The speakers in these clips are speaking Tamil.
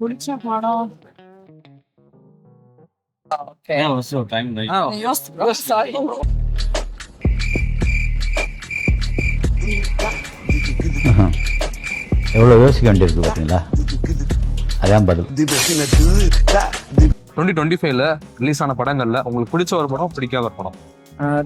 பிடிச்ச படம் எவ்வளோ யோசிக்க வேண்டியிருக்கு பார்த்தீங்களா அதான் பதில். டுவெண்ட்டி டுவெண்ட்டி ஃபைவ்ல ரிலீஸ் ஆன படங்கள்ல உங்களுக்கு பிடிச்ச ஒரு படம் பிடிக்காத ஒரு படம்?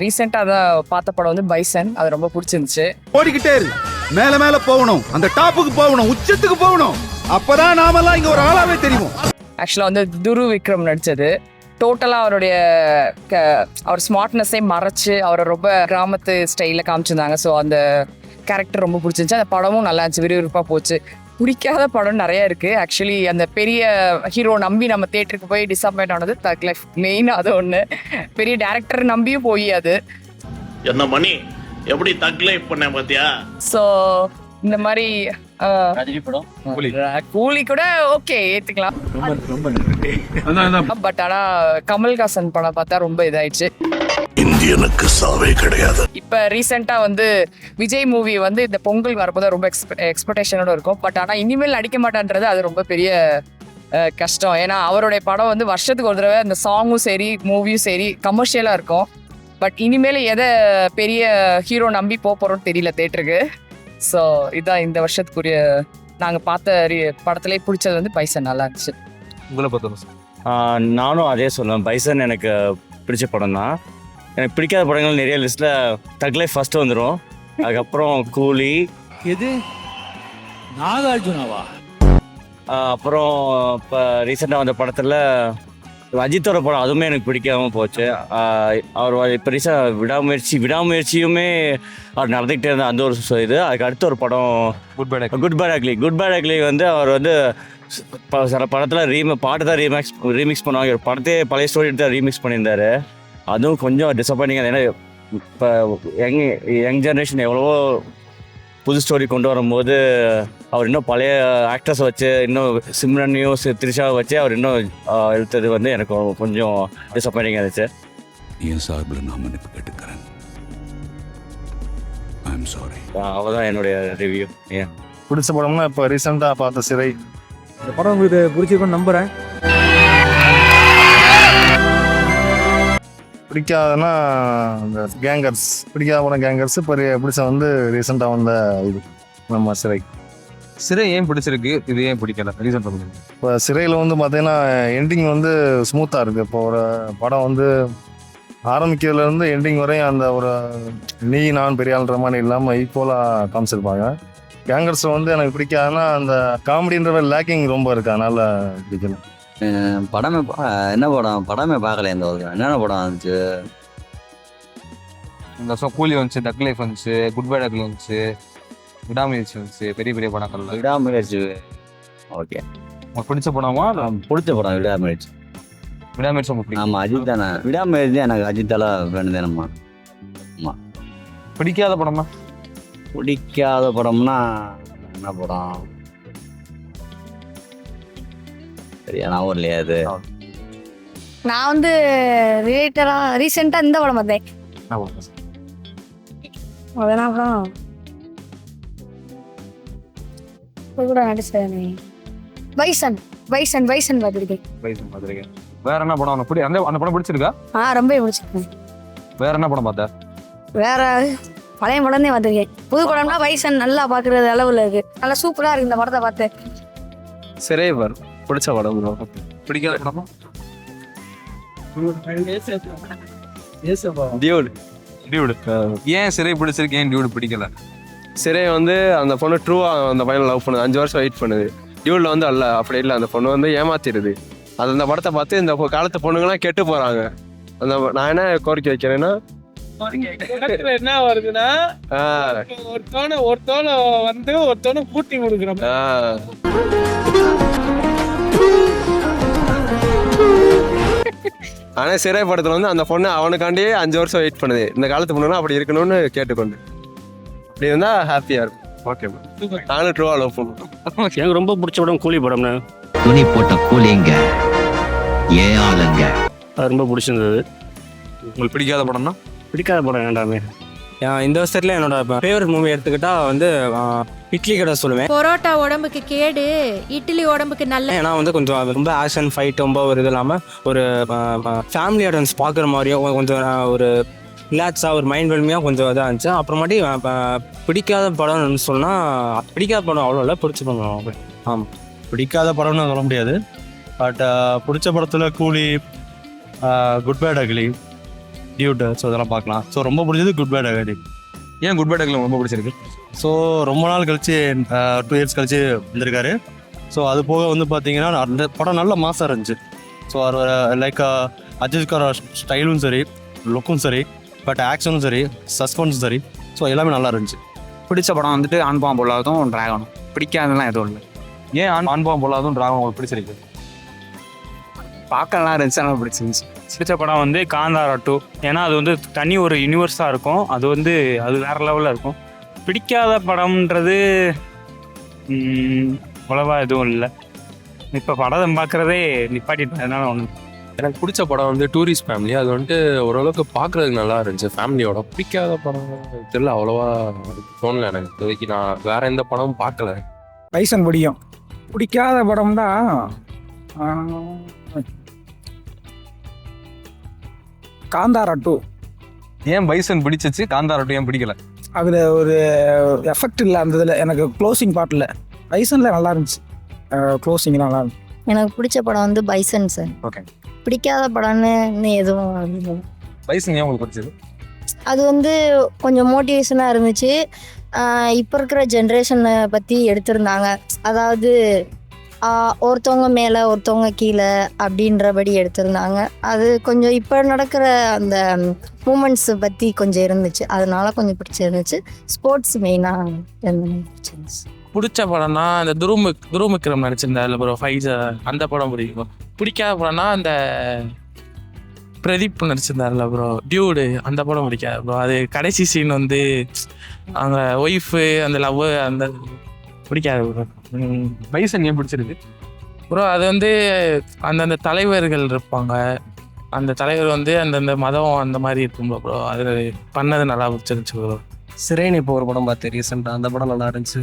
ரீசெண்டாக தான் பார்த்த படம் வந்து பைசன் அது ரொம்ப பிடிச்சிருந்துச்சு. ஓடிக்கிட்டே இரு. மேல மேல போகணும். அந்த டாப்புக்கு போகணும். உச்சத்துக்கு போகணும். அப்பதான் நாமெல்லாம் இங்க ஒரு ஆளாவே தெரியும் ஆக்சுவலாக வந்து துரு விக்ரம் நடிச்சது. டோட்டலாக அவருடைய க- அவர் ஸ்மார்ட்னஸே மறைச்சு அவரை ரொம்ப கிராமத்து ஸ்டைலில் காமிச்சிருந்தாங்க. ஸோ அந்த கேரக்டர் ரொம்ப பிடிச்சிருந்துச்சு. அந்த படமும் நல்லா இருந்துச்சு. விறுவிறுப்பாக போச்சு. பிடிக்காத படம் நிறைய இருக்கு. ஆக்சுவலி அந்த பெரிய ஹீரோ நம்பி நம்ம தேட்டருக்கு போய் டிசப்பாயிண்ட் ஆனது தக் லைஃப் மெயின் அது ஒன்று பெரிய டேரக்டர் நம்பியும் போய் அது. என்ன மணி? எப்படி தக் லைஃப் பண்ண பாத்தியா? ஸோ இந்த மாதிரி கூலி. கூட ஓகே ஏற்றுக்கலாம் பட் ஆனா கமல்ஹாசன் படம் பார்த்தா ரொம்ப இதாயிடுச்சு. இந்தியனுக்கு சாவே கிடையாது. இப்ப ரீசெண்டா வந்து விஜய் மூவி வந்து இந்த பொங்கல் வரும்போது ரொம்ப எக்ஸ்பெக்டேஷனோட இருக்கும். பட் ஆனா இனிமேல் நடிக்க மாட்டான்றது அது ரொம்ப பெரிய கஷ்டம். ஏன்னா அவருடைய படம் வந்து வருஷத்துக்கு ஒரு தடவை இந்த சாங்கும் சரி மூவியும் சரி கமர்ஷியலா இருக்கும். பட் இனிமேல் எதை பெரிய ஹீரோ நம்பி போக போறோம்னு தெரியல தேட்டருக்கு ஸோ இதான் இந்த வருஷத்துக்குரிய நாங்க பார்த்த re- படத்திலே பிடிச்சது வந்து பைசா நல்லா இருந்துச்சு. உங்களை பார்த்து ஆஹ் நானும் அதே சொல்லுவேன். பைசன் எனக்கு பிடிச்ச படம் தான். எனக்கு பிடிக்காத படங்கள் நிறைய லிஸ்ட்டில் தக் லைஃப் ஃபஸ்ட்டு வந்துடும் அதுக்கப்புறம் கூலி. எது? நாகார்ஜுனாவா? அப்புறம் இப்போ ரீசெண்டாக வந்த படத்தில் அஜித்தோட படம் அதுவுமே எனக்கு பிடிக்காம போச்சு. அவர் இப்போ ரீசெண்டாக விடாமுயற்சி விடாமுயற்சியுமே அவர் நடந்துக்கிட்டே இருந்த அந்த ஒரு இது. அதுக்கு அடுத்த ஒரு படம் good bye good bad ugly good bad ugly வந்து அவர் வந்து ப- சில படத்தில் ரீம பாட்டு தான் ரீமேக்ஸ் ரீமிக்ஸ் பண்ணுவாங்க. ஒரு படத்தையே பழைய ஸ்டோரி எடுத்து ரீமிக்ஸ் பண்ணியிருந்தாரு. அதுவும் கொஞ்சம் டிசப்பாயிண்டிங் ஏன்னா இப்போ யங் யங் ஜென்ரேஷன் எவ்வளவோ புது ஸ்டோரி கொண்டு வரும்போது அவர் இன்னும் பழைய ஆக்டர்ஸ் வச்சு இன்னும் சிம்ரனையும் சி- த்ரிஷாவை வச்சு அவர் இன்னும் ஆஹ், எடுத்தது வந்து எனக்கு கொஞ்சம் டிசப்பாயிண்டிங்காக இருந்துச்சு. என் சார்பில் நான் மன்னிப்பு கேட்டுக்கிறேன். ஐ எம் சாரி அவதான் என்னுடைய ரிவ்யூ ஏன்? பிடிச்ச படம்னா இப்போ ரீசெண்டாக பார்த்த சிறை. இந்த படம் உங்களுக்கு பிடிச்சிருக்கும்னு நம்புறேன். பிடிக்காதனா இந்த கேங்கர்ஸ் பிடிக்காத படம் கேங்கர்ஸ் இப்போ பிடிச்ச வந்து ரீசெண்டாக வந்த இது நம்ம சிறை. சிறை ஏன் பிடிச்சிருக்கு? இது ஏன் பிடிக்கல? ரீசன் சொல்லுங்க. இப்போ சிறையில் வந்து பார்த்தீங்கன்னா எண்டிங் வந்து ஸ்மூத்தாக இருக்குது இப்போ ஒரு படம் வந்து ஆரம்பிக்கிறதுலேருந்து எண்டிங் வரையும் அந்த ஒரு நீ நான் பெரிய ஆள்ன்ற மாதிரி இல்லாமல் ஈக்குவலாக காமிச்சிருப்பாங்க. கேங்கர்ஸ் வந்து எனக்கு பிடிக்காதுன்னா அந்த காமெடின்ற லேக்கிங் ரொம்ப இருக்கு. அதனால பிடிக்கல. படமே என்ன படம்? படமே பார்க்கல இந்த ஒரு என்னென்ன படம் வந்துச்சு? இந்த வருஷம் கூலி வந்துச்சு டக் லைஃப் வந்துச்சு குட் பை டக்லி வந்துச்சு விடாமுயற்சி வந்துச்சு பெரிய பெரிய படங்கள்ல. விடாமுயற்சி. ஓகே. உங்களுக்கு பிடிச்ச படமா? பிடிச்ச படம் விடாமுயற்சி. விடாமுயற்சி உங்களுக்கு ஆமாம் அஜித் தானே. விடாமுயற்சி எனக்கு அஜித்தால வேணும் தானம்மா பிடிக்காத படமா? பிடிக்காத படம்னா என்ன படம்? சரியா? நான் இல்லையா அது நான் வந்து ரிலேட்டடா ரீசெண்டா இந்த படம் பார்த்தேன். என்ன படம்? அது என்ன படம்? இப்ப கூட நடிச்சேனே பைசன் பைசன் பைசன் பார்த்துருக்கேன். பைசன் பார்த்திருக்கேன். வேற என்ன படம்? உனக்கு பிடி அந்த அந்த படம் பிடிச்சிருக்கா? ஆ ரொம்ப பிடிச்சிருக்கேன். வேற என்ன படம் பார்த்த? வேற பழைய படம் தான் பார்த்துருக்கேன். புது படம்னா பைசன் நல்லா பார்க்கறது அளவுல இருக்கு. நல்லா சூப்பரா இருக்கு இந்த படத்தை பார்த்தேன் சிறைவர். பிடிச்ச படம் bro. பிடிக்காத படமா? டியூட். டியூடு. ஏன் சிறை பிடிச்சிருக்கு ஏன் டியூடு பிடிக்கல? சிறை வந்து அந்த பொண்ணு ட்ரூவா அந்த பையனை லவ் பண்ணுது. அஞ்சு வருஷம் வெயிட் பண்ணுது. டியூட்ல வந்து அல்ல. அப்படி இல்லை. அந்த பொண்ணு வந்து ஏமாத்திடுது. அது அந்த படத்தை பார்த்து இந்த பொ- காலத்து பொண்ணுங்கலாம் கெட்டு போறாங்க. அந்த நான் என்ன கோரிக்கை வைக்கிறேன்னா? என்ன வருதுன்னா ஒருத்தவன ஒருத்தவன வந்து ஒருத்தவன பூட்டி கொடுக்குறோம். ஆ, ஆனா சிறை படத்துல வந்து அந்த பொண்ணு அவனுக்காண்டியே அஞ்சு வருஷம் வெயிட் பண்ணுது. இந்த காலத்து பொண்ணுலாம் அப்படி இருக்கணும்னு கேட்டுக்கொண்டு. அப்படி இருந்தா ஹாப்பியா இருக்கும். ஓகே நானும் ட்ரூவா லவ் பண்ணுவேன் எனக்கு ரொம்ப பிடிச்ச படம் கூலி படம்னு துணி போட்ட கூலிங்க. ஏன் ஆளுங்க. அது ரொம்ப பிடிச்சிருந்தது. உங்களுக்கு பிடிக்காத படம்னா? பிடிக்காத படம் வேண்டாமே. இந்த வருஷத்துல என்னோட ஃபேவரட் மூவி எடுத்துக்கிட்டா வந்து இட்லி கடை சொல்லுவேன். பரோட்டா உடம்புக்கு கேடு இட்லி உடம்புக்கு நல்ல ஏன்னா வந்து கொஞ்சம் ரொம்ப ஆக்ஷன் ஃபைட் ரொம்ப ஒரு இது இல்லாமல் ஒரு ஃபேமிலி ஆடியன்ஸ் பார்க்குற மாதிரியும் கொஞ்சம் ஒரு ரிலாக்ஸாக ஒரு மைண்ட் வெல்மையாக கொஞ்சம் இதாக இருந்துச்சு. அப்புறமாட்டி பிடிக்காத படம்னு சொன்னால் பிடிக்காத படம் அவ்வளோ இல்லை பிடிச்ச படம் ஆமாம் பிடிக்காத படம்னு சொல்ல முடியாது. பட் பிடிச்ச படத்தில் Coolie good bad ugly dude so இதெல்லாம் பார்க்கலாம். ஸோ ரொம்ப பிடிச்சது குட் பேட் அக்லி ஏன் குட் பேட் அக்லி ரொம்ப பிடிச்சிருக்கு? ஸோ ரொம்ப நாள் கழிச்சு டூ இயர்ஸ் கழிச்சு வந்திருக்காரு. ஸோ அது போக வந்து பார்த்தீங்கன்னா அந்த படம் நல்ல மாசாக இருந்துச்சு. ஸோ அவர் லைக் அஜித்கார ஸ்டைலும் சரி லுக்கும் சரி பட் ஆக்ஷனும் சரி சஸ்பென்ஸும் சரி ஸோ எல்லாமே நல்லா இருந்துச்சு. பிடிச்ச படம் வந்துட்டு ஆண்பாம் பொல்லாதும் ட்ராகனும் பிடிக்காதெல்லாம் எதுவும் இல்லை. ஏன் ஆண் ஆண்பாவம் பொல்லாதும் டிராகன் உங்களுக்கு பிடிச்சிருக்கு? பார்க்கலாம் இருந்துச்சு ஆனால் பிடிச்சிருந்துச்சு. பிடிச்ச படம் வந்து காந்தாரா டூ ஏன்னா அது வந்து தனி ஒரு யூனிவர்ஸாக இருக்கும். அது வந்து அது வேற லெவலில் இருக்கும். பிடிக்காத படம்ன்றது ம், அவ்வளவா எதுவும் இல்லை. இப்போ படம் பார்க்குறதே நிப்பாட்டிட்டேன். அதனால ஒன்று எனக்கு பிடிச்ச படம் வந்து டூரிஸ்ட் ஃபேமிலி அது வந்துட்டு ஓரளவுக்கு பார்க்குறதுக்கு நல்லா இருந்துச்சு. ஃபேமிலியோட பிடிக்காத படம் தெரியல அவ்வளோவா தோணல எனக்கு. இப்போதைக்கு நான் வேற எந்த படமும் பார்க்கல பைசன் பிடிக்கும் பிடிக்காத படம்னா காந்தாரா டூ ஏன் பைசன் பிடிச்சிச்சு? காந்தாரா டூ ஏன் பிடிக்கல? அதில் ஒரு எஃபெக்ட் இல்லை அந்த இதில். எனக்கு க்ளோசிங் பார்ட்டில் பைசனில் நல்லா இருந்துச்சு. க்ளோசிங் நல்லா இருந்துச்சு. எனக்கு பிடிச்ச படம் வந்து பைசன் சார். ஓகே. பிடிக்காத படம்னு இன்னும் எதுவும். பைசன் ஏன் உங்களுக்கு பிடிச்சது? அது வந்து கொஞ்சம் மோட்டிவேஷனாக இருந்துச்சு. இப்போ இருக்கிற ஜென்ரேஷனை பற்றி எடுத்திருந்தாங்க. அதாவது ஒருத்தவங்க மேலே ஒருத்தவங்க கீழே அப்படின்றபடி எடுத்திருந்தாங்க. அது கொஞ்சம் இப்போ நடக்கிற அந்த மூமெண்ட்ஸை பற்றி கொஞ்சம் இருந்துச்சு. அதனால கொஞ்சம் பிடிச்சிருந்துச்சு ஸ்போர்ட்ஸ் மெயினாக பிடிச்சிருந்துச்சு பிடிச்ச படம்னா அந்த துருமு துருமுக்கிரம் நடிச்சிருந்தாரு ப்ரோ ஃபைஸ் அந்த படம் பிடிக்கும் பிடிக்காத படம்னா அந்த பிரதீப் நடிச்சிருந்தாருல ப்ரோ டியூடு அந்த படம் பிடிக்காது ப்ரோ அது கடைசி சீன் வந்து அவங்க ஒய்ஃபு அந்த லவ் அந்த பிடிக்காது. ப்ரோ பைசன் ஏன் பிடிச்சிருக்கு? ப்ரோ அது வந்து அந்தந்த தலைவர்கள் இருப்பாங்க. அந்த தலைவர் வந்து அந்தந்த மதம் அந்த மாதிரி இருக்கும்ல ப்ரோ. அது பண்ணது நல்லா பிடிச்சிருந்துச்சு ப்ரோ. சிறைன்னு இப்போ ஒரு படம் பார்த்தேன் ரீசெண்டாக அந்த படம் நல்லா இருந்துச்சு.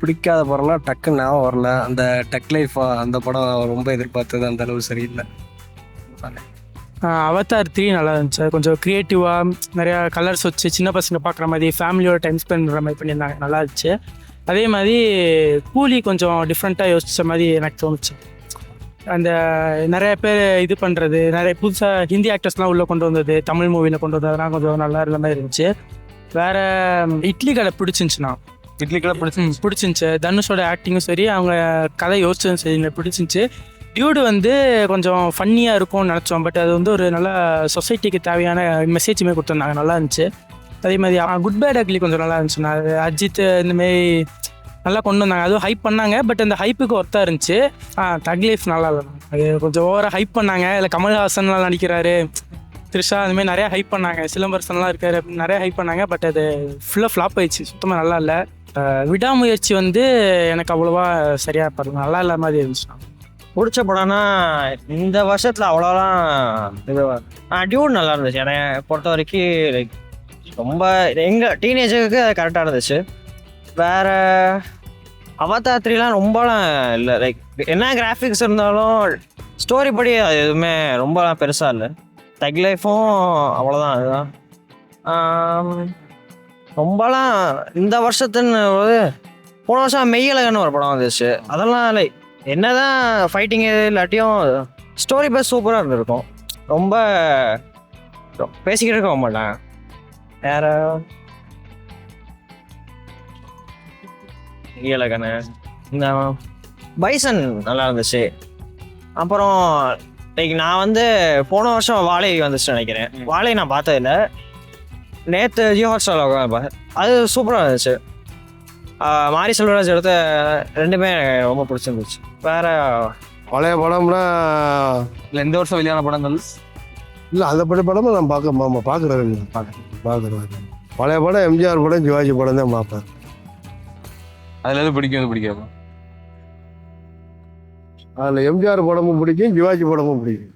பிடிக்காத படம்னா டக்குன்னு ஞாபகம் வரல. அந்த டக் லைஃபா அந்த படம் ரொம்ப எதிர்பார்த்தது அந்த அளவு சரியில்லை. அவதார் த்ரீ நல்லா இருந்துச்சு. கொஞ்சம் க்ரியேட்டிவாக நிறையா கலர்ஸ் வச்சு சின்ன பசங்க பார்க்குற மாதிரி ஃபேமிலியோட டைம் ஸ்பெண்ட் பண்ணுற மாதிரி பண்ணியிருந்தாங்க. நல்லா இருந்துச்சு. அதே மாதிரி கூலி கொஞ்சம் டிஃப்ரெண்ட்டாக யோசிச்ச மாதிரி எனக்கு தோணுச்சு. அந்த நிறைய பேர் இது பண்ணுறது நிறைய புதுசாக ஹிந்தி ஆக்டர்ஸ்லாம் உள்ளே கொண்டு வந்தது தமிழ் மூவியில் கொண்டு வந்ததுலாம் கொஞ்சம் நல்லா இருந்த மாதிரி இருந்துச்சு. வேறு இட்லி கடை பிடிச்சிருந்துச்சுண்ணா. இட்லி கடை பிடிச்சி பிடிச்சிருந்துச்சு. தனுஷோட ஆக்டிங்கும் சரி அவங்க கதை யோசிச்சதும் சரி எனக்கு பிடிச்சிருந்துச்சு. டியூடு வந்து கொஞ்சம் ஃபன்னியாக இருக்கும்னு நினச்சோம் பட் அது வந்து ஒரு நல்ல சொசைட்டிக்கு தேவையான மெசேஜுமே கொடுத்துருந்தாங்க. நல்லா இருந்துச்சு. அதே மாதிரி குட் பேட் அக்லி கொஞ்சம் நல்லா இருந்துச்சு. அது அஜித் இந்தமாரி நல்லா கொண்டு வந்தாங்க. அதுவும் ஹைப் பண்ணாங்க பட் அந்த ஹைப்புக்கு ஒர்த்தாக இருந்துச்சு. ஆ தக் லைஃப் நல்லா இல்லை. அது கொஞ்சம் ஓவராக ஹைப் பண்ணாங்க. இல்லை கமல்ஹாசன்லாம் நடிக்கிறாரு. த்ரிஷா அந்தமாதிரி நிறையா ஹைப் பண்ணாங்க. சிலம்பரசன்லாம் இருக்காரு அப்படின்னு நிறைய ஹைப் பண்ணாங்க பட் அது ஃபுல்லாக ஃப்ளாப் ஆயிடுச்சு. சுத்தமாக நல்லா இல்லை. விடாமுயற்சி வந்து எனக்கு அவ்வளோவா சரியாக படல. நல்லா இல்லாத மாதிரி இருந்துச்சு. பிடிச்ச படம்னா இந்த வருஷத்தில் அவ்வளோலாம் இது டியூட் நல்லா இருந்துச்சு. என்னை பொறுத்த வரைக்கும் லைக் ரொம்ப எங்கள் டீனேஜருக்கு அது கரெக்டாக இருந்துச்சு வேற அவதா த்ரீலாம் ரொம்பலாம் இல்லை. லைக் என்ன கிராஃபிக்ஸ் இருந்தாலும் ஸ்டோரி படி அது எதுவுமே ரொம்பலாம் பெருசாக இல்லை. தக் லைஃபும் அவ்வளோதான் அதுதான். ரொம்பலாம் இந்த வருஷத்துன்னு போன வருஷம் மெய்யழகன்னு ஒரு படம் வந்துச்சு. அதெல்லாம் லைக் என்ன தான் ஃபைட்டிங் இல்லாட்டியும் ஸ்டோரி பஸ் சூப்பராக இருந்திருக்கும். ரொம்ப பேசிக்கிட்டு இருக்க மாட்டேன். வேற ஈழகனு இந்த. பைசன் நல்லா இருந்துச்சு. அப்புறம் லைக் நான் வந்து போன வருஷம் வாழை வந்துச்சு நினைக்கிறேன். வாழை நான் பார்த்ததில்ல. நேற்று ஜியோ ஹாட் ஸ்டாரில் பார்த்தேன் அது சூப்பராக இருந்துச்சு. மாரி செல்வராஜ் எடுத்த ரெண்டுமே எனக்கு ரொம்ப பிடிச்சிருந்துச்சு. வேற பழைய படம்னா இல்லை இந்த வருஷம் வெளியான படங்கள் இல்லை அந்த பழைய படமும் நான் பார்க்க ஆமாம் பார்க்குறது பார்க்குறது பழைய படம் எம்ஜிஆர் படம் சிவாஜி படம் தான் பார்ப்பேன் அதில் எது பிடிக்கும் எது பிடிக்காது? அதில் எம்ஜிஆர் படமும் பிடிக்கும் சிவாஜி படமும் பிடிக்கும்.